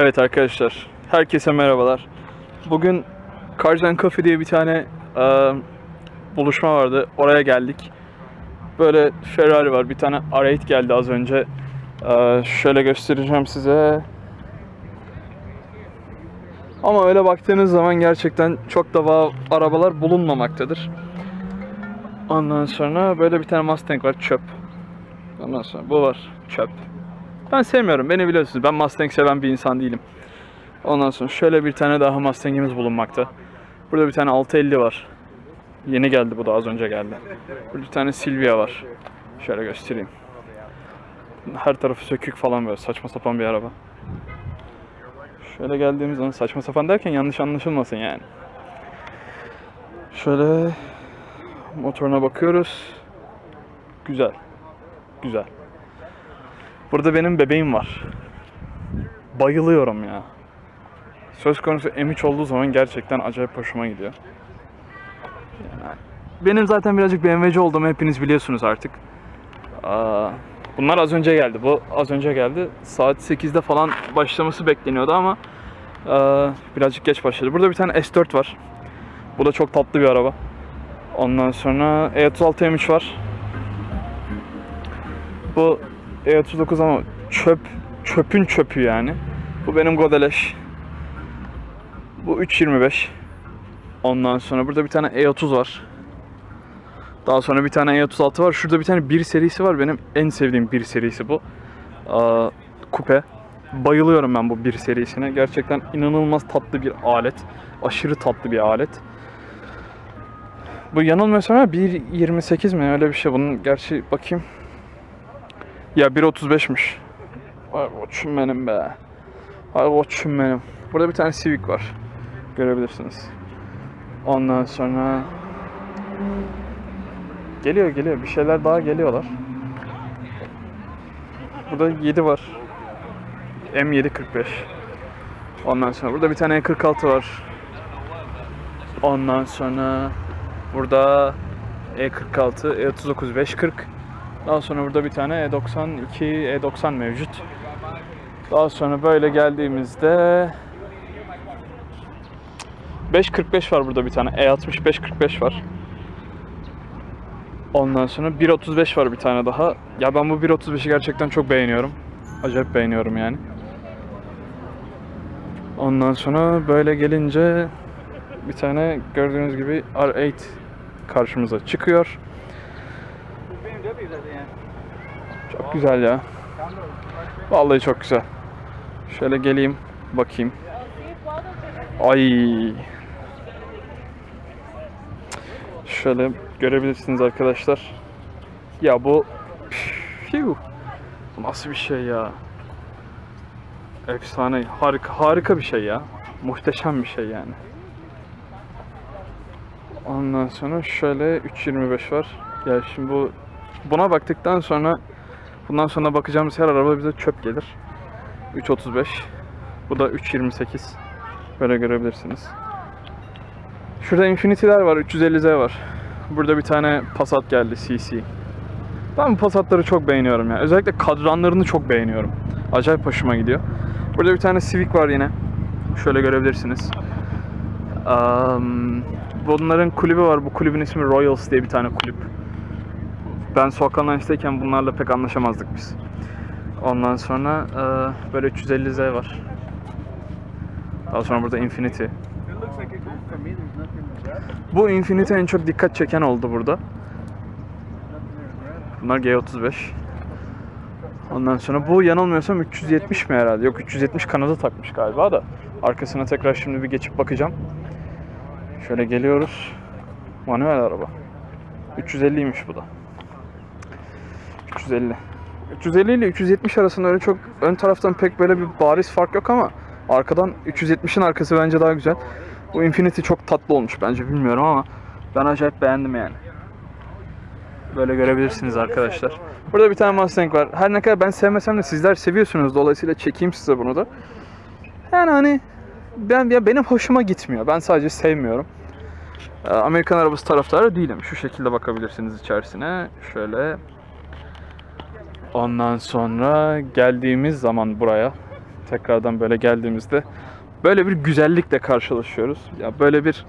Evet arkadaşlar, herkese merhabalar. Bugün and Coffee diye bir tane e, buluşma vardı. Oraya geldik. Böyle Ferrari var. Bir tane R8 geldi az önce. E, şöyle göstereceğim size. Ama öyle baktığınız zaman gerçekten çok da arabalar bulunmamaktadır. Ondan sonra böyle bir tane Mustang var çöp. Ondan sonra bu var çöp. Ben sevmiyorum. Beni biliyorsunuz. Ben Mustang seven bir insan değilim. Ondan sonra şöyle bir tane daha Mustang'imiz bulunmakta. Burada bir tane 650 var. Yeni geldi bu da az önce geldi. Burada bir tane Silvia var. Şöyle göstereyim. Her tarafı sökük falan böyle saçma sapan bir araba. Şöyle geldiğimiz zaman saçma sapan derken yanlış anlaşılmasın yani. Şöyle motoruna bakıyoruz. Güzel. Güzel. Burada benim bebeğim var. Bayılıyorum ya. Söz konusu M3 olduğu zaman gerçekten acayip hoşuma gidiyor. Benim zaten birazcık BMW'ci olduğumu hepiniz biliyorsunuz artık. Bunlar az önce geldi. Bu az önce geldi. Saat 8'de falan başlaması bekleniyordu ama birazcık geç başladı. Burada bir tane S4 var. Bu da çok tatlı bir araba. Ondan sonra E36 M3 var. Bu E39 ama çöp, çöpün çöpü yani. Bu benim Godeleş. Bu 325. Ondan sonra burada bir tane E30 var. Daha sonra bir tane E36 var. Şurada bir tane 1 serisi var. Benim en sevdiğim 1 serisi bu. Aa, kupe. Bayılıyorum ben bu 1 serisine. Gerçekten inanılmaz tatlı bir alet. Aşırı tatlı bir alet. Bu yanılmıyorsam ama 1.28 mi öyle bir şey. Bunun gerçi bakayım. Ya 1.35'miş. Ay koçum benim be. Ay koçum benim. Burada bir tane Civic var. Görebilirsiniz. Ondan sonra geliyor geliyor bir şeyler daha geliyorlar. Burada 7 var. M745. Ondan sonra burada bir tane E46 var. Ondan sonra burada E46, E39 540. Daha sonra burada bir tane E E92, E90 mevcut. Daha sonra böyle geldiğimizde 545 var burada bir tane. E E60 545 var. Ondan sonra 1.35 var bir tane daha. Ya ben bu 1.35'i gerçekten çok beğeniyorum. Acayip beğeniyorum yani. Ondan sonra böyle gelince bir tane gördüğünüz gibi R8 karşımıza çıkıyor. Çok güzel ya. Vallahi çok güzel. Şöyle geleyim, bakayım. Ay. Şöyle görebilirsiniz arkadaşlar. Ya bu. Bu nasıl bir şey ya? Efsane, harika, harika bir şey ya. Muhteşem bir şey yani. Ondan sonra şöyle 3.25 var. Ya şimdi bu buna baktıktan sonra bundan sonra bakacağımız her araba bize çöp gelir. 3.35. Bu da 3.28. Böyle görebilirsiniz. Şurada Infinity'ler var, 350Z var. Burada bir tane Passat geldi CC. Ben bu Passat'ları çok beğeniyorum ya. Özellikle kadranlarını çok beğeniyorum. Acayip hoşuma gidiyor. Burada bir tane Civic var yine. Şöyle görebilirsiniz. Am, bunların kulübü var. Bu kulübün ismi Royals diye bir tane kulüp. Ben Soğukkan'dan isteyken bunlarla pek anlaşamazdık biz. Ondan sonra e, böyle 350Z var. Daha sonra burada Infinity. Bu Infinity en çok dikkat çeken oldu burada. Bunlar G35. Ondan sonra bu yanılmıyorsam 370 mi herhalde? Yok 370 kanadı takmış galiba da. Arkasına tekrar şimdi bir geçip bakacağım. Şöyle geliyoruz. Manuel araba. 350'ymiş bu da. 350. 350 ile 370 arasında öyle çok ön taraftan pek böyle bir bariz fark yok ama arkadan 370'in arkası bence daha güzel. Bu Infinity çok tatlı olmuş bence bilmiyorum ama ben acayip beğendim yani. Böyle görebilirsiniz arkadaşlar. Burada bir tane Mustang var. Her ne kadar ben sevmesem de sizler seviyorsunuz. Dolayısıyla çekeyim size bunu da. Yani hani ben ya benim hoşuma gitmiyor. Ben sadece sevmiyorum. Ee, Amerikan arabası taraftarı değilim. Şu şekilde bakabilirsiniz içerisine. Şöyle. Ondan sonra geldiğimiz zaman buraya tekrardan böyle geldiğimizde böyle bir güzellikle karşılaşıyoruz. Ya böyle bir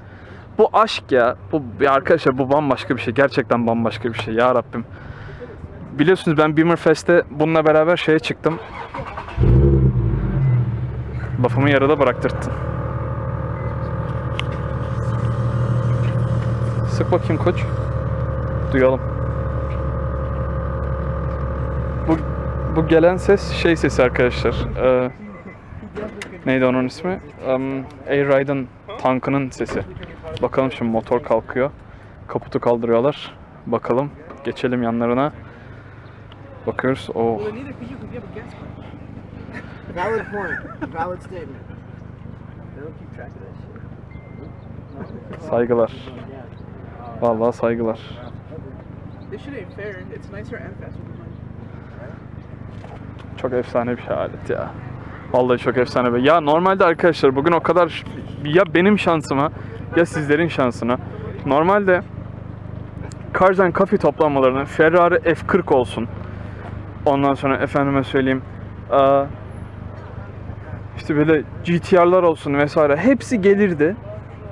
bu aşk ya. Bu ya arkadaşlar bu bambaşka bir şey. Gerçekten bambaşka bir şey. Ya Rabbim. Biliyorsunuz ben Beamer Fest'te bununla beraber şeye çıktım. Lafımı yarıda bıraktırttın. Sık bakayım koç. Duyalım. Bu bu gelen ses şey sesi arkadaşlar. Ee, neydi onun ismi? Um, Air Ride'ın tankının sesi. Bakalım şimdi motor kalkıyor. Kaputu kaldırıyorlar. Bakalım. Geçelim yanlarına. Bakıyoruz. Oh. Valid point. Valid statement. Saygılar. Vallahi saygılar. This shit ain't fair. It's nicer and faster. Çok efsane bir şey ya. Vallahi çok efsane bir. Ya normalde arkadaşlar bugün o kadar ya benim şansıma ya sizlerin şansına. Normalde Cars Coffee toplanmalarının Ferrari F40 olsun. Ondan sonra efendime söyleyeyim işte böyle GTR'lar olsun vesaire hepsi gelirdi.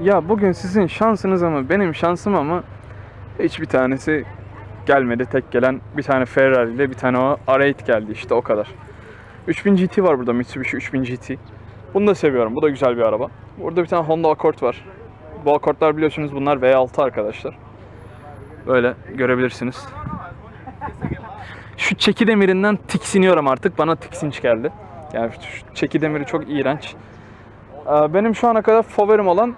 Ya bugün sizin şansınız ama benim şansım ama hiçbir tanesi gelmedi. Tek gelen bir tane Ferrari ile bir tane o R8 geldi işte o kadar. 3000 GT var burada Mitsubishi 3000 GT. Bunu da seviyorum. Bu da güzel bir araba. Burada bir tane Honda Accord var. Bu Accord'lar biliyorsunuz bunlar V6 arkadaşlar. Böyle görebilirsiniz. Şu çeki demirinden tiksiniyorum artık. Bana tiksinç geldi. Yani şu çeki demiri çok iğrenç. Ee, Benim şu ana kadar favorim olan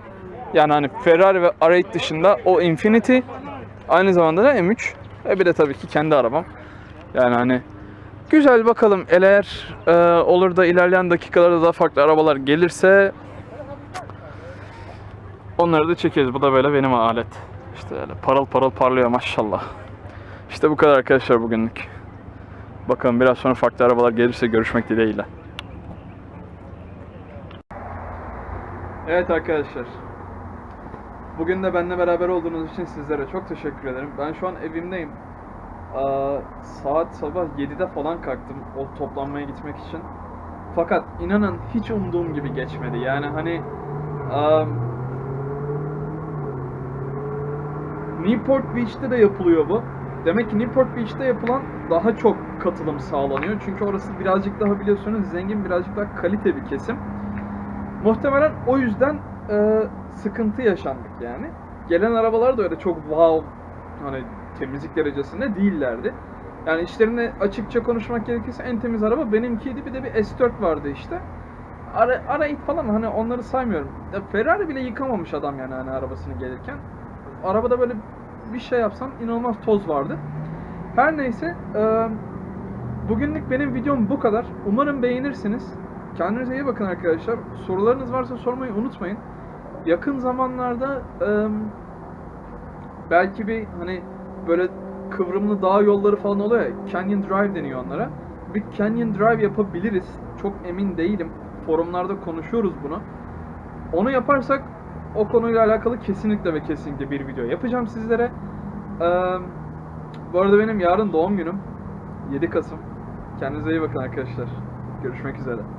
yani hani Ferrari ve R8 dışında o Infinity aynı zamanda da M3 ve bir de tabii ki kendi arabam. Yani hani güzel bakalım eğer e, olur da ilerleyen dakikalarda daha farklı arabalar gelirse onları da çekeriz. Bu da böyle benim alet. İşte öyle parıl parıl parlıyor maşallah. İşte bu kadar arkadaşlar bugünlük. Bakalım biraz sonra farklı arabalar gelirse görüşmek dileğiyle. Evet arkadaşlar. Bugün de benimle beraber olduğunuz için sizlere çok teşekkür ederim. Ben şu an evimdeyim. Aa, saat sabah 7'de falan kalktım o toplanmaya gitmek için. Fakat inanın hiç umduğum gibi geçmedi. Yani hani aa, Newport Beach'te de yapılıyor bu. Demek ki Newport Beach'te yapılan daha çok katılım sağlanıyor. Çünkü orası birazcık daha biliyorsunuz zengin, birazcık daha kalite bir kesim. Muhtemelen o yüzden e, sıkıntı yaşandık yani. Gelen arabalar da öyle çok wow hani temizlik derecesinde değillerdi. Yani işlerine açıkça konuşmak gerekirse en temiz araba benimkiydi. Bir de bir S4 vardı işte. Ara, ara it falan hani onları saymıyorum. Ya Ferrari bile yıkamamış adam yani hani arabasını gelirken. Arabada böyle bir şey yapsam inanılmaz toz vardı. Her neyse e, bugünlük benim videom bu kadar. Umarım beğenirsiniz. Kendinize iyi bakın arkadaşlar. Sorularınız varsa sormayı unutmayın. Yakın zamanlarda e, belki bir hani böyle kıvrımlı dağ yolları falan oluyor ya. Canyon Drive deniyor onlara. Bir Canyon Drive yapabiliriz. Çok emin değilim. Forumlarda konuşuyoruz bunu. Onu yaparsak o konuyla alakalı kesinlikle ve kesinlikle bir video yapacağım sizlere. Ee, bu arada benim yarın doğum günüm. 7 Kasım. Kendinize iyi bakın arkadaşlar. Görüşmek üzere.